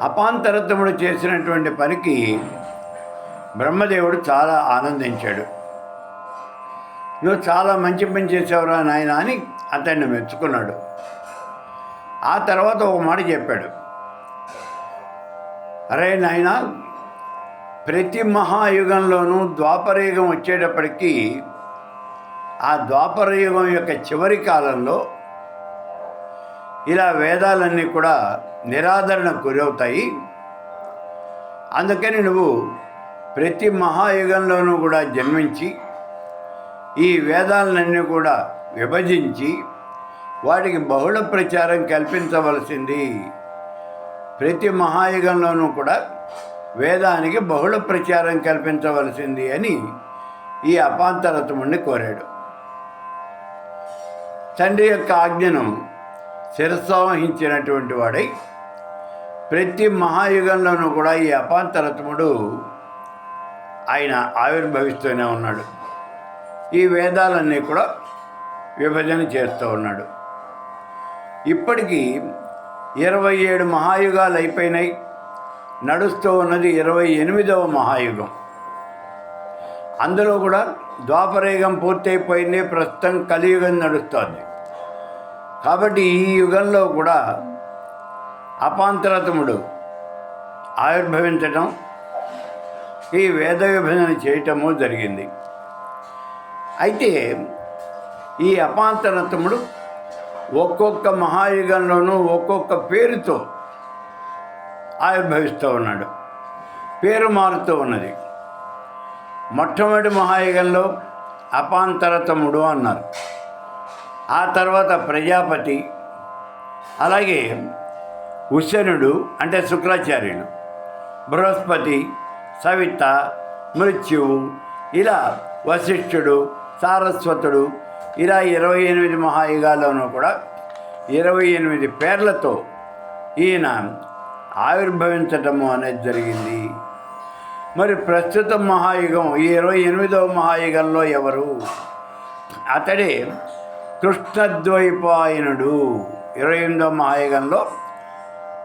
అపాంతరత్వముడు చేసినటువంటి పనికి బ్రహ్మదేవుడు చాలా ఆనందించాడు. నువ్వు చాలా మంచి పని చేసావురా నాయన అని అతన్ని మెచ్చుకున్నాడు. ఆ తర్వాత ఒక మాట చెప్పాడు. అరే నాయన ప్రతి మహాయుగంలోనూ ద్వాపరయుగం వచ్చేటప్పటికీ ఆ ద్వాపరయుగం యొక్క చివరి కాలంలో ఇలా వేదాలన్నీ కూడా నిరాదరణ గురవుతాయి. అందుకని నువ్వు ప్రతి మహాయుగంలోనూ కూడా జన్మించి ఈ వేదాలన్నీ కూడా విభజించి వాటికి బహుళ ప్రచారం కల్పించవలసింది. ప్రతి మహాయుగంలోనూ కూడా వేదానికి బహుళ ప్రచారం కల్పించవలసింది అని ఈ అపాంతరతముడిని కోరాడు. తండ్రి యొక్క ఆజ్ఞను శిరసావహించినటువంటి వాడై ప్రతి మహాయుగంలోనూ కూడా ఈ అపాంతరత్ముడు ఆయన ఆవిర్భవిస్తూనే ఉన్నాడు. ఈ వేదాలన్నీ కూడా విభజన చేస్తూ ఉన్నాడు. ఇప్పటికీ ఇరవై ఏడు మహాయుగాలు అయిపోయినాయి. నడుస్తూ ఉన్నది ఇరవై ఎనిమిదవ మహాయుగం. అందులో కూడా ద్వాపరయుగం పూర్తయిపోయింది. ప్రస్తుతం కలియుగం నడుస్తోంది. కాబట్టి ఈ యుగంలో కూడా అపాంతరతముడు ఆవిర్భవించటం ఈ వేద విభజన చేయటము జరిగింది. అయితే ఈ అపాంతరతముడు ఒక్కొక్క మహాయుగంలోనూ ఒక్కొక్క పేరుతో ఆవిర్భవిస్తూ ఉన్నాడు. పేరు మారుతూ ఉన్నది. మొట్టమొదటి మహాయుగంలో అపాంతరతముడు అన్నారు. ఆ తర్వాత ప్రజాపతి అలాగే ఉశనుడు అంటే శుక్రాచార్యుడు బృహస్పతి సవిత మృత్యువు ఇలా వశిష్ఠుడు సారస్వతుడు ఇలా ఇరవై ఎనిమిది మహాయుగాల్లోనూ కూడా ఇరవై ఎనిమిది పేర్లతో ఈయన ఆవిర్భవించటము అనేది జరిగింది. మరి ప్రస్తుత మహాయుగం ఈ ఇరవై ఎనిమిదవ మహాయుగంలో ఎవరు? అతడే కృష్ణద్వైపాయనుడు. ఇరవై ఎనిమిదవ మహాయుగంలో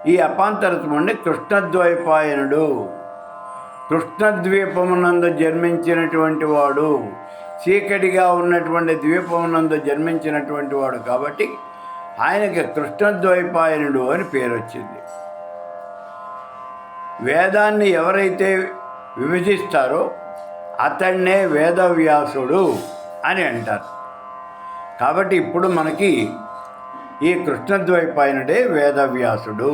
ఈ అపాంతరత్ముండి కృష్ణద్వైపాయనుడు. కృష్ణద్వీపమునందు జన్మించినటువంటి వాడు చీకటిగా ఉన్నటువంటి ద్వీపమునందు జన్మించినటువంటి వాడు కాబట్టి ఆయనకి కృష్ణద్వైపాయనుడు అని పేరు వచ్చింది వేదాన్ని ఎవరైతే విభజిస్తారో అతన్నే వేదవ్యాసుడు అని అంటారు. కాబట్టి ఇప్పుడు మనకి ఈ కృష్ణద్వైపాయనుడే వేదవ్యాసుడు.